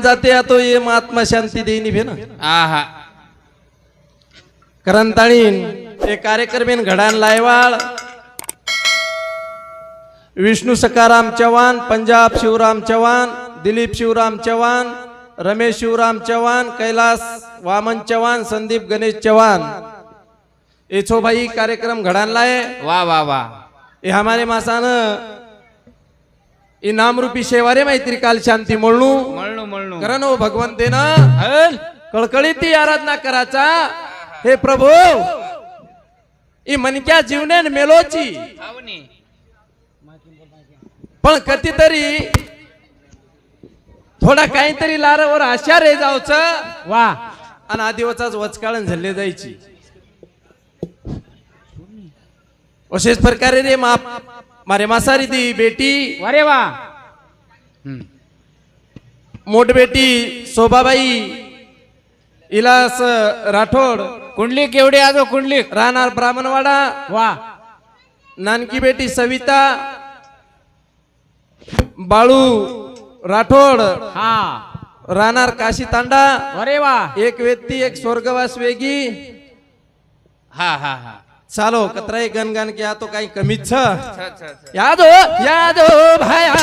जाते तो ये महात्मा शांती देईनी भे ना. आहा. करंताळीन ते कार्यक्रमीन घडान लायवाळ. विष्णू सकाराम चव्हाण पंजाब शिवराम चव्हाण दिलीप शिवराम चव्हाण रमेश शिवराम चव्हाण कैलास वामन चव्हाण संदीप गणेश चव्हाण. भाई कार्यक्रम घडान लाए वा वा वा. हे हमारे मासान इनाम रूपी शेवारे मैत्री काल शांती म्हणू मळणू मळणू. कारण हो भगवंतेन. कळकळीत ती आराधना करायचा हे. प्रभू ही मनक्या जीवने मेलोची. पण कधीतरी थोडा काहीतरी लारावर आशा रे जावच. वा. आणि आदिवाचाच वचकाळण झाले जायची. असेच प्रकारे रे मा मारे मासारी दी बेटी। वरे वा। हम्म. मोठ बेटी शोभाबाई इलास राठोड कुंडली केवढी आजो कुंडली? राहणार ब्राह्मणवाडा। वा। नानकी बेटी सविता बाळू राठोड हा। राहणार काशी तांडा। वरे वा। एक व्यक्ती एक स्वर्गवास वेगी। हा हा हा। चालो कतराई गणगण किया तो काही कमीच छ अच्छा, अच्छा. यादो यादो भाया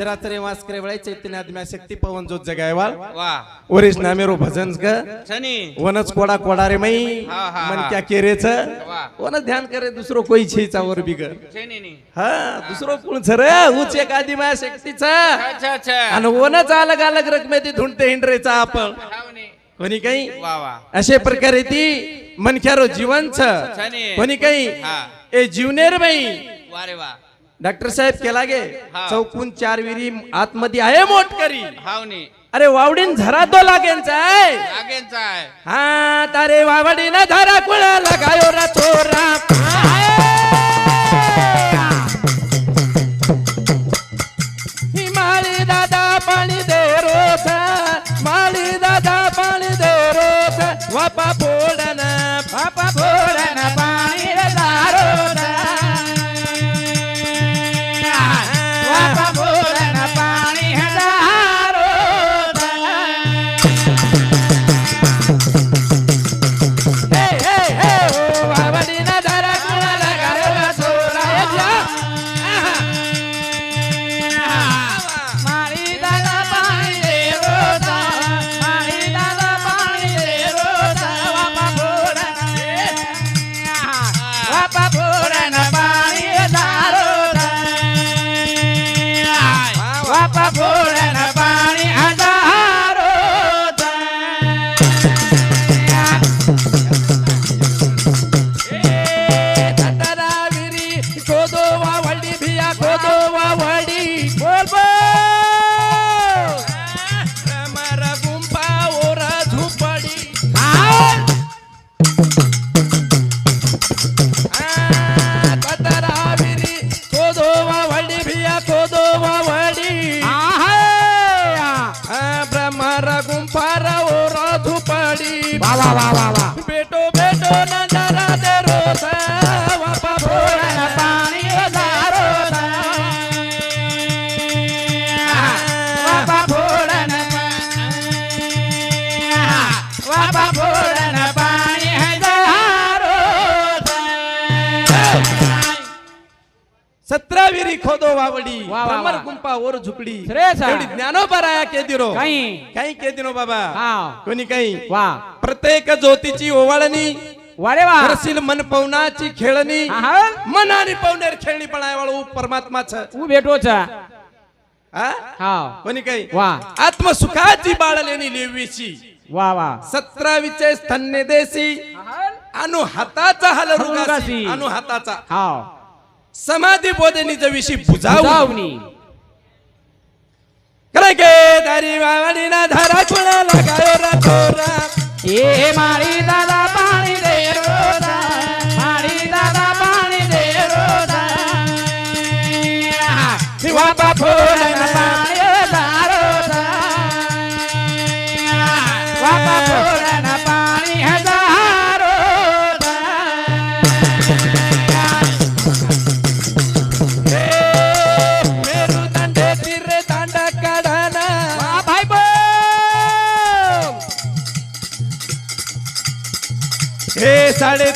तेरा तरे वास करे बळाई चैतन्य आदम्या शक्ती पवन जोत जगायवाल. वा. वरिस नामेरो भजन ग. शनी. वनच कोडा कोडा रे मई. हा, हा, मन हा. क्या केरेच. वा. वन ध्यान करे दुसरो कोई छेचा वर बिग शनी. हा दुसरो कोण छर उच एक आदि माया शक्तीचा. अच्छा अच्छा. आणि वनच अलग अलग रकमेती धुंडते हिंडरेचा आपण. आवनी. कोणी काही? वा वा. अशे प्रकारे ती मनख्यारो जीवन छ छाने. कोणी काही? हा. ए जीवनेर बाई वा रे वा. डॉक्टर साहेब केला गे. हा. चौकून चार विरी आतमध्ये आहे मोठ करी हावनी. अरे वावडीन झरा तो आहे. लागेच आहे. हा तारे वावडीन धरा कुळा लगायो रा चोरा सतरा विरी खोदो वावडी वा. गुंपा ओर झुपडी. एवढी ज्ञानोबराया केदिरो. काही. काही केदिनो बाबा. कोणी काही. वा. प्रत्येक ज्योतीची ओवाळणी. वारे वा. करशील मन पवनाची खेळणी. मन आणि पवनेर खेळणी पण आहे वाळू परमात्माच. ऊ भेटोचा. हा कोणी काही. वा. आत्मसुखाची बाळ लेणी लेवीची वा वा. सतरावीचे स्तन्य देशी अनु हाताचा हलरुगासी हलरुगासी. अनु हाताचा. हाव. समाधी बोधनी जविशी बुजावून जाऊनी करे गे दारी वावडी ना धारा कुणा लगायो रातोरा ए माळी दादा.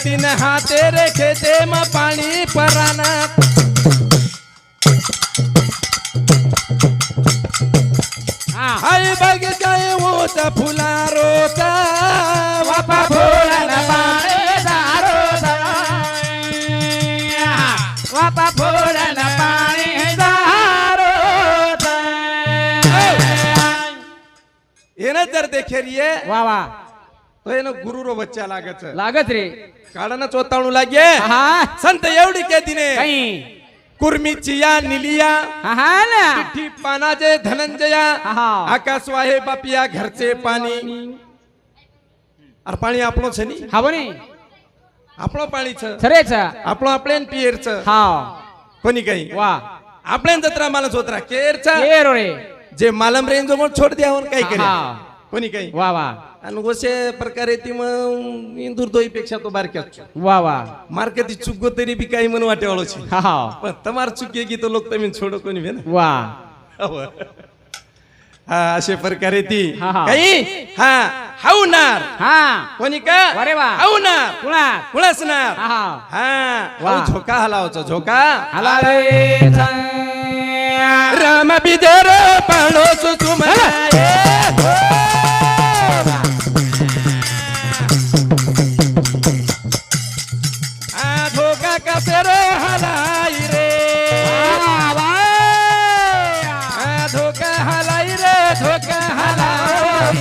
साडेतीन हाते रे खेते म पाणी पराना. हा। आई बघ काय होत फुला रोता वापा फोडन पाणी दारोजा वापा फोडन पाणी दारोजा येणं जर देखेर ये गुरु रो बच्चा लागत लागत रे काढाना चोताळू लागे हा संत एवढी के दिने काही कुर्मीची या निलिया हा ना पानाचे धनंजया आहा. आकाश वाहे बापिया घरचे पाणी अरे पाणी आपलं छ नी हा बनी आपलं पाणीच खरेच आपलं आपल्यान पियरच हा कोणी काही वा आपल्यान जत्रा मला चोत्रा केरच ये रो रे जे मालम रेंज मग छोड द्यावर काही करे हा. कोणी काही वा वा आणि वसे प्रकारे ती मग इंदुरपेक्षा तो बारक्याच वा वा. मार्केटी चुक तरी बी काही म्हणून वाटेवाळो छे हा हा. पण तमार चुकी की तो लोक तुम्ही छोडो कोणी बे ना. वा. हो. हा अशे प्रकारे ती. हा, हा. काही? हा. हावणार. हा. कोणी का? अरे वा. हावणार. कुणा कुणासणार? हा हा. हा. वा. हाऊ झोका हलावचा झोका. हला रे राम बिदर पाणो सुमना धोका कसे रे। हलाई रे धोका हलाई। रे धोका हलाई राम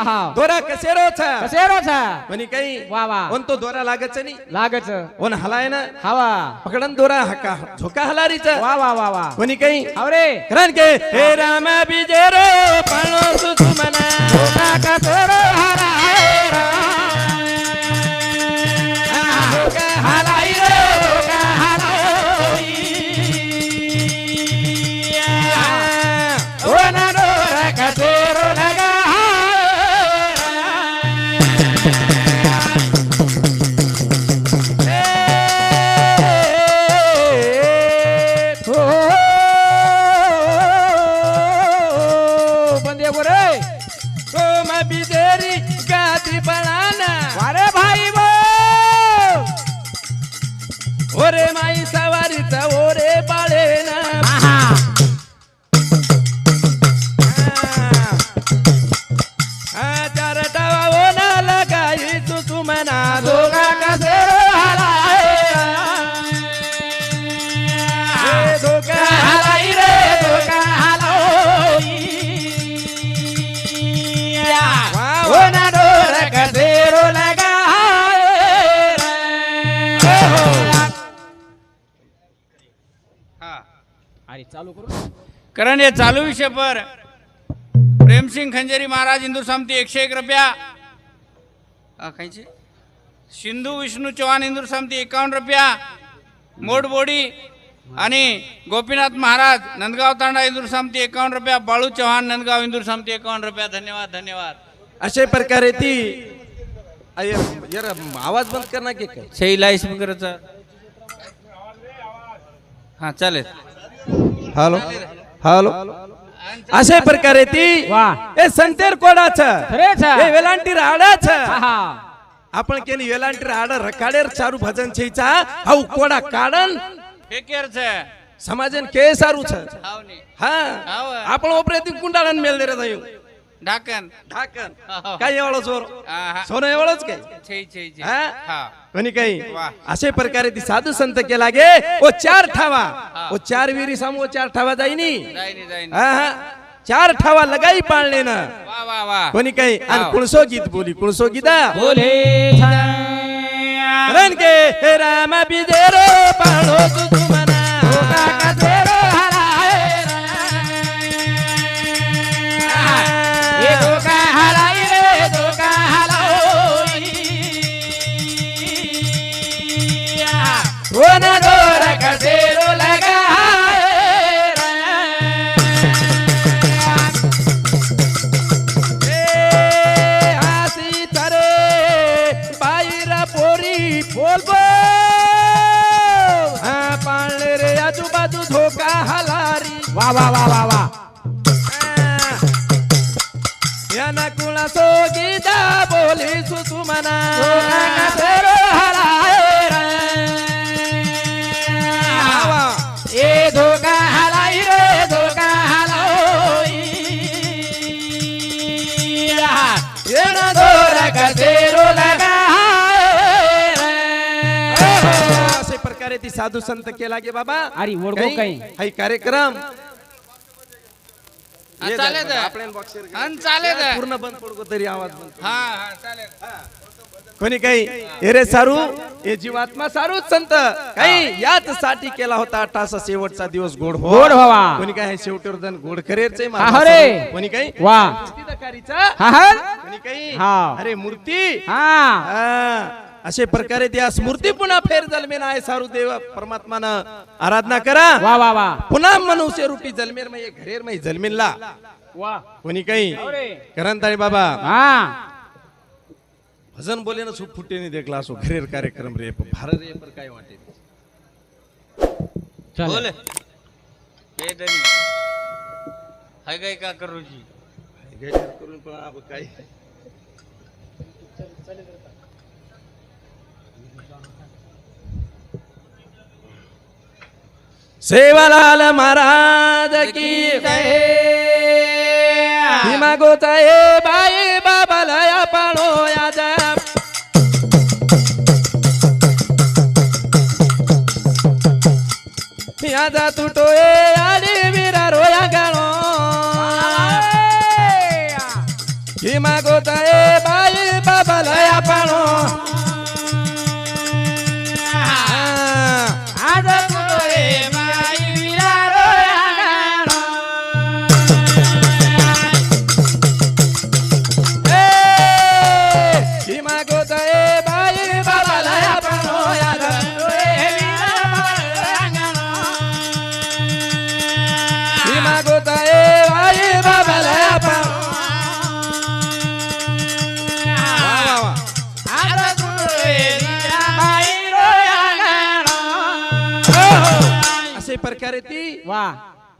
हा, हा. दोरा कसेरोच कसे रोचा कोणी काही वा वा कोण तो दोरा लागच नाही लागच कोण हलाय ना. हवा. पकडन दोरा हका झोका हलारीच वा वा वा वा कोणी काही आवरे कारण के हे राम बिजेरो पाणो सुमना कसरो हरा झोका लगा हा अरे चालू करू कारण हे चालू विषय पर. प्रेमसिंग खंजेरी महाराज हिंदू समती एकशे एक रुपया. हा, कायचे सिंधू विष्णू चव्हाण हिंदू समती एकावन्न रुपया मोड बोडी आणि गोपीनाथ महाराज नंदगाव तांडा इंदूर समती एकावन्न रुपया बाळू चव्हाण नंदगाव इंदूर समती एकावन्न रुपया. धन्यवाद धन्यवाद. अशा प्रकारे ती अय, यार आवाज बंद करणार की काय? सही लाईस करायचं हा चालेल. Hello hello. अशा प्रकारे ती वा. ए संतेर कोडाच खरेच ए वेलांटी राडाच हा. आपण केली वेलांटी राड रकाडेर चारू भजन छेचा हाऊ कोडा काढन फेकेर છે समाजन के सारू छ हा. आपण ओपरेती कुंडाळन मेल दे रे जाऊ ढाकन ढाकन हाव. काय एवढं जोर? आहा. सोनं एवढंच काय? छै छै छै हा? हा. कोणी काही? वा. असे प्रकारे ती साधू संत केला गे ओ चार ठावा. ओ चार विरी सामू चार ठावा जाईनी. जाईनी जाईनी. हा, हा. चार ठावा लगाई पाळणे ना वा वा. कोणी काही आणि. कुणसो गीत बोली कुणसो गीता. बोले रण के हे राम बिदेरो पाळो साधू संत केला गे बाबा अरे, ओळखो काही? हाई कार्यक्रम. हा, ये चालेल घे. चालेल. पूर्ण बंद पडको तरी आवाज बंद हा हा चालेल. कोणी काही एरे सारू हे जीवात्मा सारूच संत काही याच साठी केला होता टासा शेवटचा दिवस गोड हो. गोड व्हावा. कोणी काय शेवटीवर जण गोड करेरचे हा, रे. कोणी काही? वा. दकारीचा हा हा. कोणी काही? हा. अरे मूर्ती? हा. हा. असे प्रकारे त्या स्मृती पुन्हा फेर जन्मेन आहे सारू देव परमात्मानं आराधना करा वा वा वा पुन्हा मनुष्य रूपी जन्मेर मै घरेर मै जन्मेनला वा कोणी काही. करंताळी बाबा हा भजन बोले ना सुख फुटे नाही देखला असो घरेर कार्यक्रम रे पण भारत रे पर काय वाटे बोल हे हाय काय का करूची करून पण आप काय सेवालाल महाराज की भीमा गोताये बाई बाबाला पाळो याद। यादा तुटो ए आली विरा रोया गाणो। भीमा गोताये बाई बाबाला पाळो। आज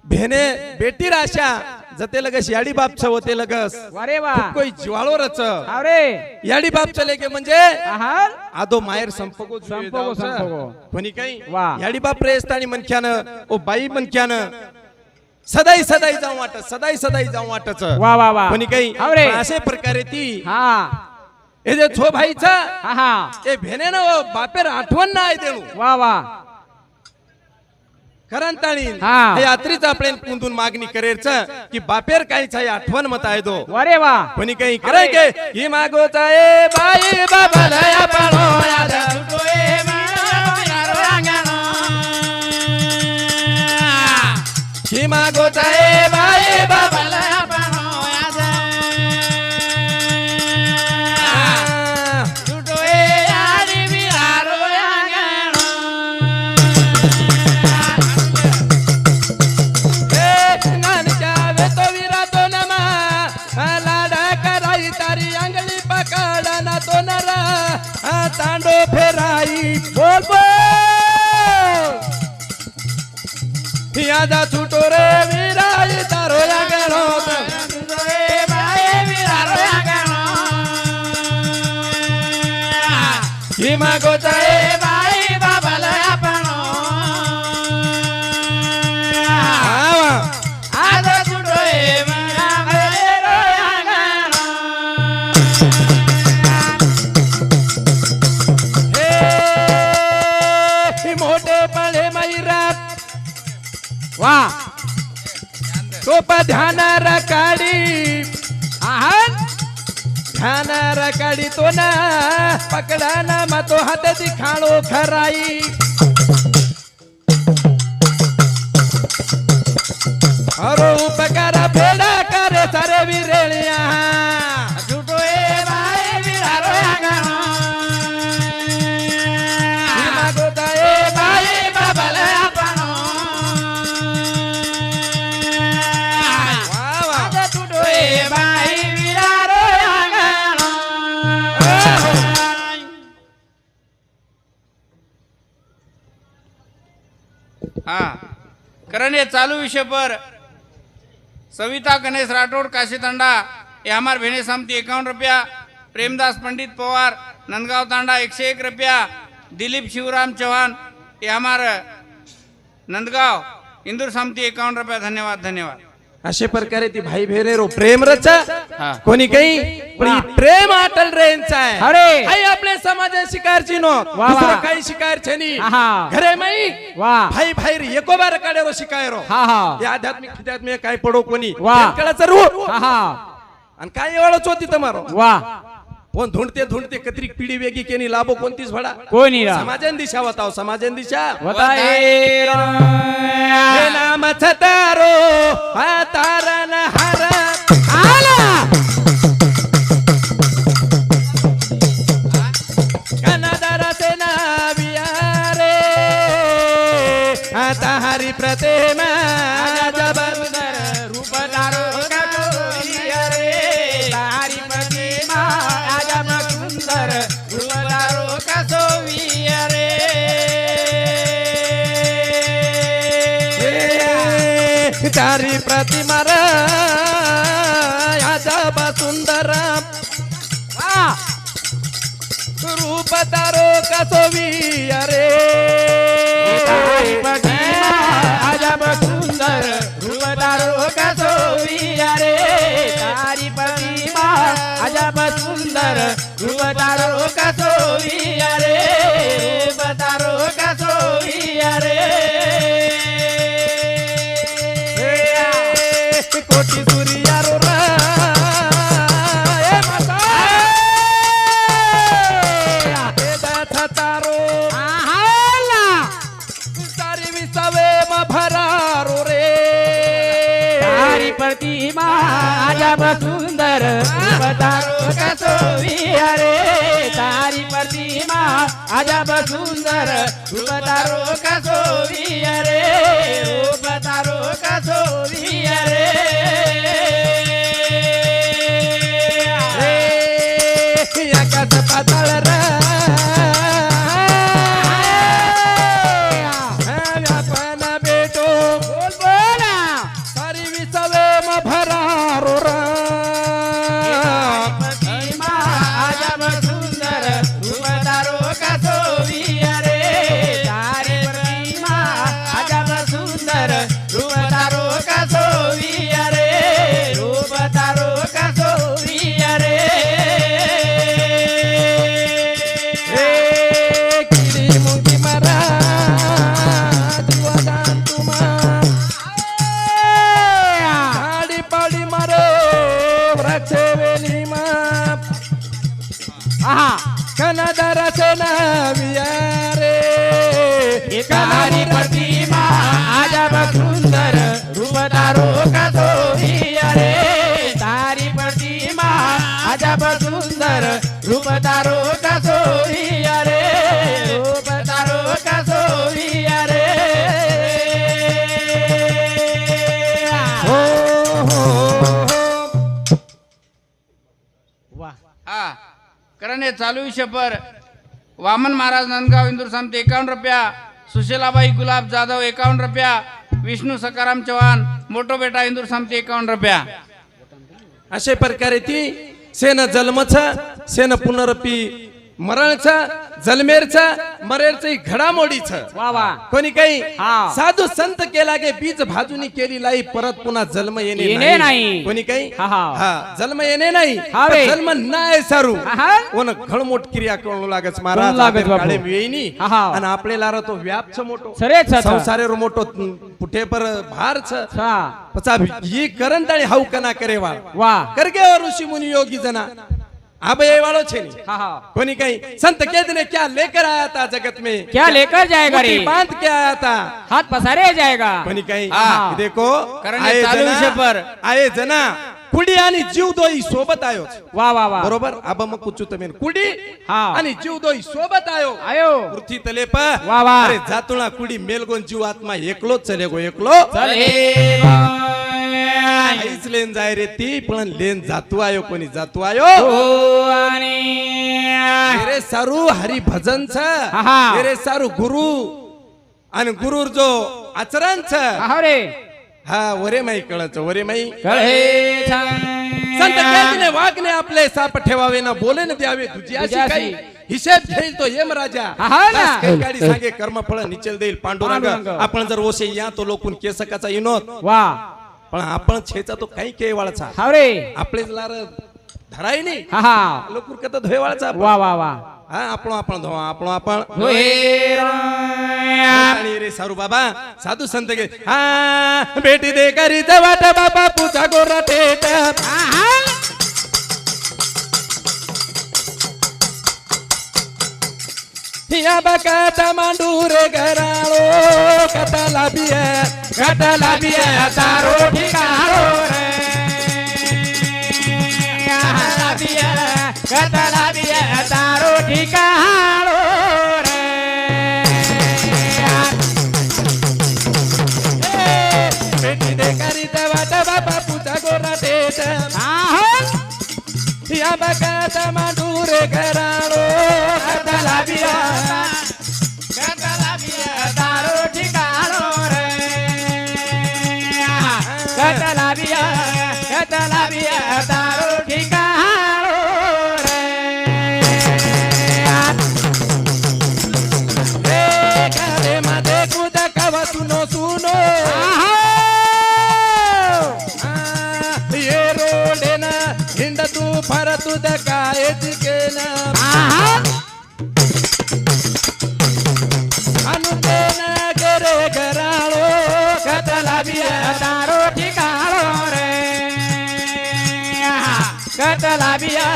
भेने बेटी राशा जते लगस याडी बापच होते लगस. वारे वा. कोई ज्वाळो रच. अरे याडी बाप चले गे म्हणजे आदो मायर संपगो संपगो. संपगो. कोणी काही? वा. याडी बाप रेस्तानी मनख्यानं ओ बाई मनख्यानं सदाई सदाई जाऊ वाटत सदाई सदाई जाऊ वाटच. वा वा वा. कोणी काही? अरे असे प्रकारे ती हा. हे जे छो भाईचा हा. हा ए भेने ना बापेर आठवण ना आहे देणू. वा वा. खरांताळी हा. हे यात्रीच आपल्या कुंदून मागणी करेरच की बापेर काहीच आहे आठवण मत आहे तो. वारे वा. कोणी काही करे के? ही मागोचा ए बाई बाबाला या पाळो याद ही मागोचा ए वा. सोप ध्यान रकाडी. आहन. ध्यान रकाडी तो ना पकडा ना तो हात दिखाणो खराई. अरो उपकार फेडा हा. करण ये चालू विषय पर. सविता गणेश राठौड़ काशी ये हमार भेने सामती इक्यावन रुपया. प्रेमदास पंडित पवार नंदगांव तांडा एकशे एक रुपया. दिलीप शिवराम चौहान ये हमार नंदगांव. इंदूर समती इक्यावन रुपया. धन्यवाद धन्यवाद. अशे प्रकारे ती भाई भेरेरो प्रेम रचा. कोणी काही पण प्रेम अटल रेंचा आहे. अरे. आई आपल्या समाजा शिकारची नो वा. दुसरं काही शिकारचे नाही. आहा. घरे माई भाई भाई एको बार काढेरो शिकायरो. हा हा. हे आध्यात्मिक आध्यात्मिक काय पडो कोणी? वा. कळाचं रू आणि काय एवढंच होती तुम्हारो? वाह कोण धुंडते धुंडते कत्रिक पिढी वेगी केनी लाभो कोणतीच भडा कोणी रा समाजन दिशा बताव समाजन दिशा वता ए रा. हे नाम छतारो हा तारण हारत चारी प्रतिमार यादव सुंदर. रूप तारो कसोवी अरे. यादव सुंदर रूप तारो कसोवी अरे. तारी प्रतिमा अजब सुंदर रूप तारो कसोवी अरे. रूपधारो कसोविया रे तारी प्रतिमा अजब सुंदर रूपधारो कसोविया रे रूपधारो कसोविया आहा कनदरसे नाविया रे. तारी प्रतिमा अजब सुंदर रूपधारो कसोविया रे. तारी प्रतिमा अजब सुंदर रूपधारो कसोविया रे करण चालू विषय पर वामन महाराज नांदगाव इंदूर सामते एकावन्न रुपया. सुशीलाबाई गुलाब जाधव एकावन्न रुपया. विष्णू सकाराम चव्हाण मोठो बेटा इंदूर सामते एकावन्न रुपया. अशा प्रकारे ती सेन जन्मच सेन पुनरपी मरणच जलमेरचा मरेरच घडामोडीच वा वा कोणी काही हा. साधू संत केला गे बीज भाजूनी केली लाई परत पुन्हा जन्म येणे नाही. कोणी काही हा, हा. हा जन्म येणे नाही. जन्म नाही सारू. ओन घळमोट क्रिया करू करू महाराज लागत हा, हा. आणि आपल्याला तो व्यापच मोठो. संसारेर मोठो पुठे पर हा पचा ही करंट आणि हाऊ कना करे वा वा करगे ऋषि मुनि योगी जना अब ये वालो छे नहीं हा हा कोनी कहीं संत केद ने क्या लेकर आया था जगत में क्या लेकर जाएगा रे बांध के आया था हाथ पसारे जाएगा कोणी काही हा. देखो चालू जना- पर. आये जना कुडी आणि जीव दोई सोबत आयो वा वा वा बरोबर अब मग कुचू तुम्ही कुडी हा. आणि जीव दोई सोबत आयो आयो पृथ्वी तले प वा, वा. अरे जातुळा कुडी मेलगोन जीव आत्मा एकलोच चले गो एकलो चल लेन जाय रे ती पण लेन जातू आयो कोणी जातू आयो हो आणि मेरे सारू हरी भजन छ. मेरे सारू गुरु. आणि गुरुर जो आचरण छ हा रे. हा वरे माई कळच वरे माई. कळे संत वागणे आपले साप ठेवावे ना बोले न द्यावे. तुझी अशी. काही हिशेब घेईल तो यम राजा हा गाडी सांगे कर्मफळ निचल देईल पांडुरंग. पांडुरंग. आपण जर ओसे या तो लोकून केसकाचा इनोत वा. पण आपण छेचा तो काही केवाळचा हा रे आपले धराय नाही हा हा. लोक वा वा वा. हा आपण आपण धुवा आपण आपण. रे सारू बाबा साधू संत गे. हा भेटी दे करी वाट बाबा पूजा गोरा ठेट आहा. या बकाटा मांडू रे घराळो कटाला बिया कटला बिया तारो ठिकाणो रे कटला बिया कटला बिया तारो ठिकाणो रे बेटी दे करी वाट बाबा पूजा गोरा टेट आहा. या बकाटा मांडू रे घराळो कटला बिया तुद काय तिकेन अनुतेन गेरे घराळो कटला बिया तारो ठिकाणो रे. कटला बिया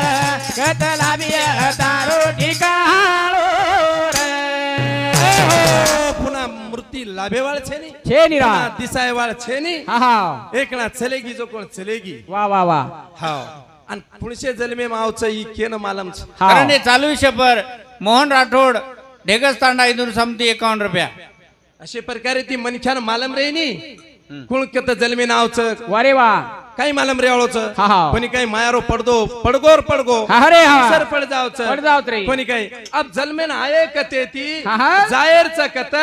कटला बिया तारो ठिकाणो रे. पुन्हा मूर्ती लाभेवाळ छे नी छे निरा पुन्हा दिसायवाळ छे नी हा हा. एकना चलेगी जो कोण चलेगी वा वा वा. हाव आणि पुणशे जन्मे मावचं ई केन मालम कारण चालू विषय पर मोहन राठोड ढेगस तांडा इंदूर समती एकावन्न रुपया. अशे प्रकारे ती मनख्यान मालम रे नी. कुण केत जन्मे नावचं. वारे वा. काही मालम रे आवळोच? हा, हा. कोणी काही मायारो पडदो पडगोर पडगो. रे हा. सर पड जावच. पड जावत रे. कोणी काही अब जलमेन आये कते ती. जायरच कत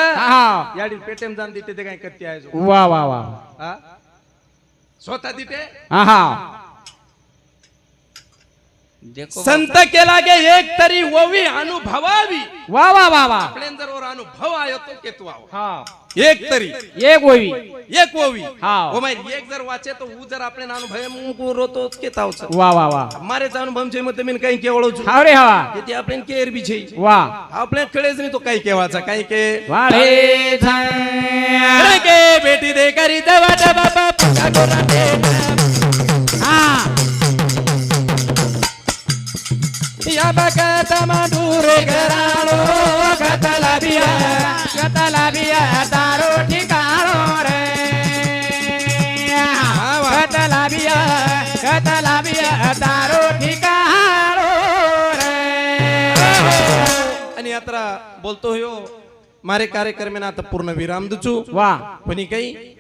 याडी पेटेम जाण देते ते काय कत्ती आहे? वा वा वा? स्वतः तिथे? हा हा. संत केला गे एक तरी ओवी अनुभवावी। वा वा वा वा। आपल्यान जर वर अनुभव आयो तो केतू आव हा। एक तरी। एक होई एक ओवी हा. ओ माय एक जर वाचे तो ऊ जर आपल्यान अनुभव मुक रोतो केतावच. वा वा वा। मारे अनुभव छे मग मी काही केवळ छु हा रे हा ते आपल्यान केर बी छे वा। आपल्या कळेच नाही तो काही केवाचा काही के वाढे अरे के बेटी दे करी वाट बाबा पूजा गोरा या बका तमाडू रे घराळो कतला बिया कतला बिया तारो ठिकाणो रे. वा. कतला बिया कतला बिया तारो ठिकाणो रे. आणि आता बोलतो हो. मारे कार्यक्रम आता पूर्ण विराम दुचू. वा. कोणी काही